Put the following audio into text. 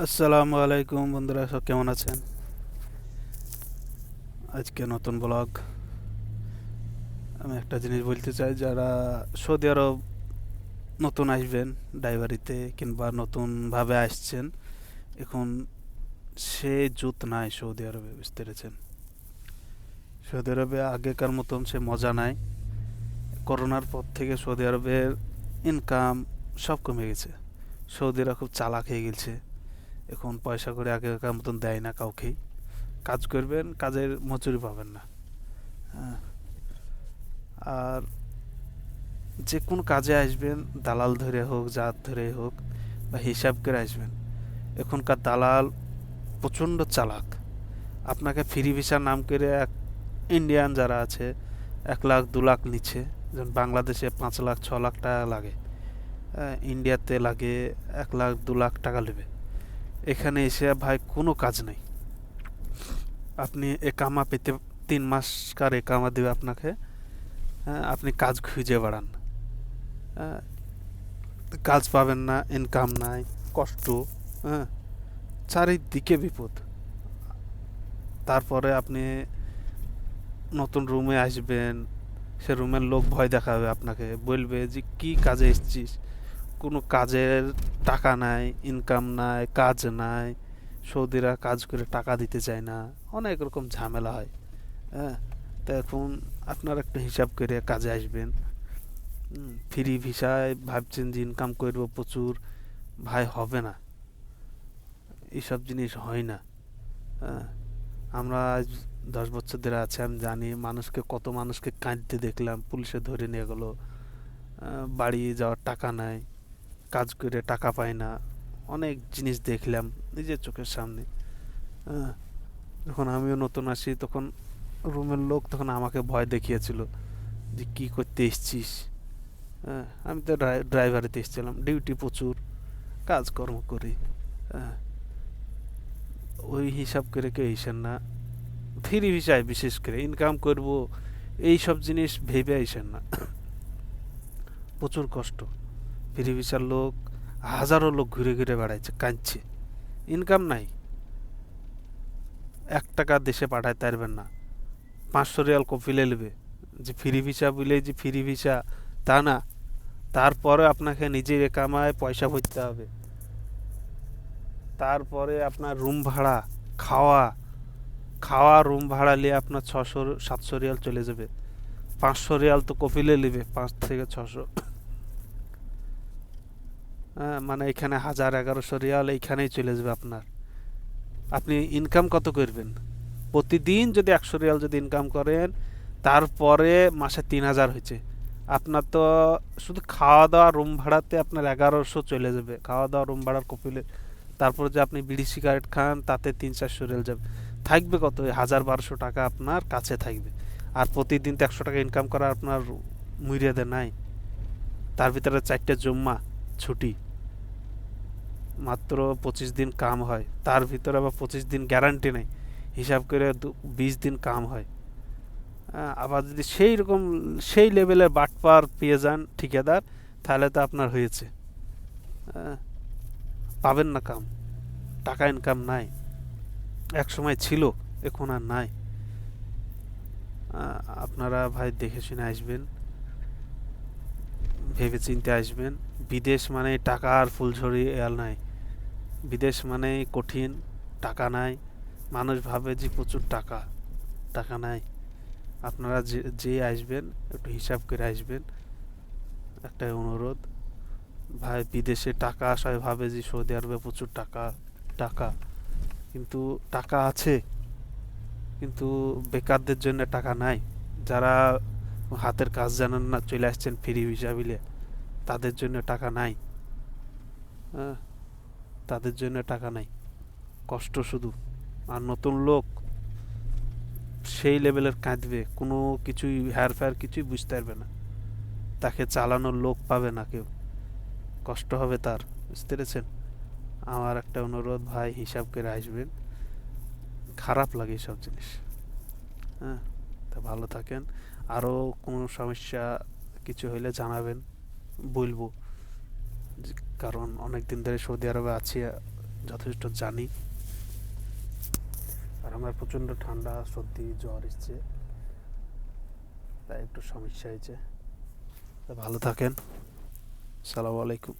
আসসালামু আলাইকুম বন্ধুরা, সব কেমন আছেন? আজকে নতুন ব্লগ। আমি একটা জিনিস বলতে চাই, যারা সৌদি আরব নতুন আসবেন, ড্রাইভারিতে কিংবা নতুনভাবে আসছেন, এখন সে জুত নাই সৌদি আরবে, বুঝতে পেরেছেন? সৌদি আরবে আগেকার মতন সে মজা নাই। করোনার পর থেকে সৌদি আরবের ইনকাম সব কমে গেছে। সৌদিরা খুব চালাক হয়ে গেছে। এখন পয়সা করে আগেকার মতন দেয় না কাউকেই। কাজ করবেন, কাজের মজুরি পাবেন না। হ্যাঁ। আর যে কোনো কাজে আসবেন, দালাল ধরে হোক, জাত ধরে হোক, বা হিসাব করে আসবেন, এখনকার দালাল প্রচণ্ড চালাক। আপনাকে ফ্রি ভিসার নাম করে এক ইন্ডিয়ান যারা আছে, এক লাখ, দু লাখ নিচ্ছে। যেমন বাংলাদেশে পাঁচ লাখ, ছ লাখ টাকা লাগে। ইন্ডিয়াতে লাগে এক লাখ, দু লাখ টাকা নেবে। এখানে এসে ভাই কোনো কাজ নেই। আপনি একামা পেতে তিন মাসকার একামা দেবে আপনাকে। হ্যাঁ, আপনি কাজ খুঁজে বেড়ান। হ্যাঁ, কাজ পাবেন না ইনকাম নাই কষ্ট হ্যাঁ চারিদিকে বিপদ। তারপরে আপনি নতুন রুমে আসবেন সে রুমের লোক ভয় দেখাবে আপনাকে বলবে যে কি কাজে এসেছিস? কোনো কাজের টাকা নাই ইনকাম নাই, কাজ নাই, সৌদিরা কাজ করে টাকা দিতে চায় না, অনেক রকম ঝামেলা হয় হ্যাঁ? তো এখন আপনারা একটু হিসাব করে কাজে আসবেন। ফ্রি ভিসায় ভাবছেন যে ইনকাম করব প্রচুর, ভাই হবে না। এইসব জিনিস হয় না হ্যাঁ? আমরা দশ বছর ধরে আছে, আমি জানি, মানুষকে কত মানুষকে কাঁদতে দেখলাম, পুলিশে ধরে নিয়ে গেলো বাড়ি যাওয়ার টাকা নাই। কাজ করে টাকা পায় না। অনেক জিনিস দেখলাম নিজের চোখের সামনে। হ্যাঁ যখন আমিও নতুন আসি তখন রুমের লোক তখন আমাকে ভয় দেখিয়েছিল যে কী করতে এসছিস? হ্যাঁ আমি তো ড্রাইভারিতে এসেছিলাম, ডিউটি প্রচুর, কাজকর্ম করি। হ্যাঁ ওই হিসাব করে কেউ এসেন না। ফ্রি ভিসায় বিশেষ করে ইনকাম করব এই সব জিনিস ভেবে আইসেন না। প্রচুর কষ্ট। ফ্রি ভিসার লোক, হাজারো লোক ঘুরে ঘুরে বেড়াইছে, কাঁদছে। ইনকাম নাই। এক টাকা দেশে পাঠায় পারবেন না। পাঁচশো রিয়াল কপিলে নেবে। যে ফ্রি ভিসা বলে যে ফ্রি ভিসা, তা না। তারপরে আপনাকে নিজের কামায় পয়সা ভরতে হবে। তারপরে আপনার রুম ভাড়া, খাওয়া। খাওয়া, রুম ভাড়া নিয়ে আপনার ছশো সাতশো রিয়াল চলে যাবে। পাঁচশো রিয়াল তো কপিলে নেবে, পাঁচ থেকে ছশো মানে এখানে হাজার এগারোশো রিয়াল এইখানেই চলে যাবে আপনার। আপনি ইনকাম কত করবেন? প্রতিদিন যদি একশো রিয়াল যদি ইনকাম করেন, তারপরে মাসে তিন হাজার হয়েছে। আপনার তো শুধু খাওয়া দাওয়া রুম ভাড়াতে আপনার এগারোশো চলে যাবে। খাওয়া দাওয়া রুম ভাড়ার কপিলে। তারপর যে আপনি বিড়ি সিগারেট খান, তাতে তিন চারশো রিয়াল যাবে। থাকবে কত? হাজার বারোশো টাকা আপনার কাছে থাকবে। আর প্রতিদিন তো একশো টাকা ইনকাম করা আপনার মুরিয়াদে নাই। তার ভিতরে চারটে জম্মা। ছুটি। মাত্র পঁচিশ দিন কাম হয়। তার ভিতরে আবার পঁচিশ দিন গ্যারান্টি নেই। হিসাব করে বিশ দিন কাম হয়। আবার যদি সেই রকম সেই লেভেলের বাটপার পেয়ে যান ঠিকাদার তাহলে তো আপনার হয়েছে। হ্যাঁ, পাবেন না কাম। টাকা ইনকাম নাই। এক সময় ছিল এখন আর নাই। আপনারা ভাই দেখে শুনে আসবেন। ভেবে চিনতে আসবেন। বিদেশ মানে টাকা আর ফুলঝড়ি এল নাই। বিদেশ মানে কঠিন, টাকা নাই। মানুষ ভাবে যে প্রচুর টাকা টাকা নাই। আপনারা যে যে আসবেন, একটু হিসাব করে আসবেন। একটাই অনুরোধ, ভাই বিদেশে টাকা আসায় ভাবে যে সৌদি আরবে প্রচুর টাকা টাকা। কিন্তু টাকা আছে, কিন্তু বেকারদের জন্য টাকা নাই। যারা হাতের কাজ জানেন না, চলে আসছেন ফ্রি ভিসা বিলে তাদের জন্য টাকা নাই। হ্যাঁ তাদের জন্য টাকা নাই। কষ্ট শুধু। আর নতুন লোক, সেই লেভেলের কাঁদবে। কোনো কিছুই হেয়ার ফেয়ার কিছুই বুঝতে পারবে না। তাকে চালানোর লোক পাবে না কেউ। কষ্ট হবে তার, বুঝতে পেরেছেন? আমার একটা অনুরোধ, ভাই, হিসাব করে আসবেন। খারাপ লাগে সব জিনিস। হ্যাঁ তা ভালো থাকেন। আরও কোনো সমস্যা কিছু হইলে জানাবেন। বলব কারণ অনেক দিন ধরে সৌদি আরবে আছি যথেষ্ট জানি। আর আমার প্রচণ্ড ঠান্ডা, সর্দি, জ্বর এসছে। তাই একটু সমস্যা হয়েছে। ভালো থাকেন। সালাম আলাইকুম।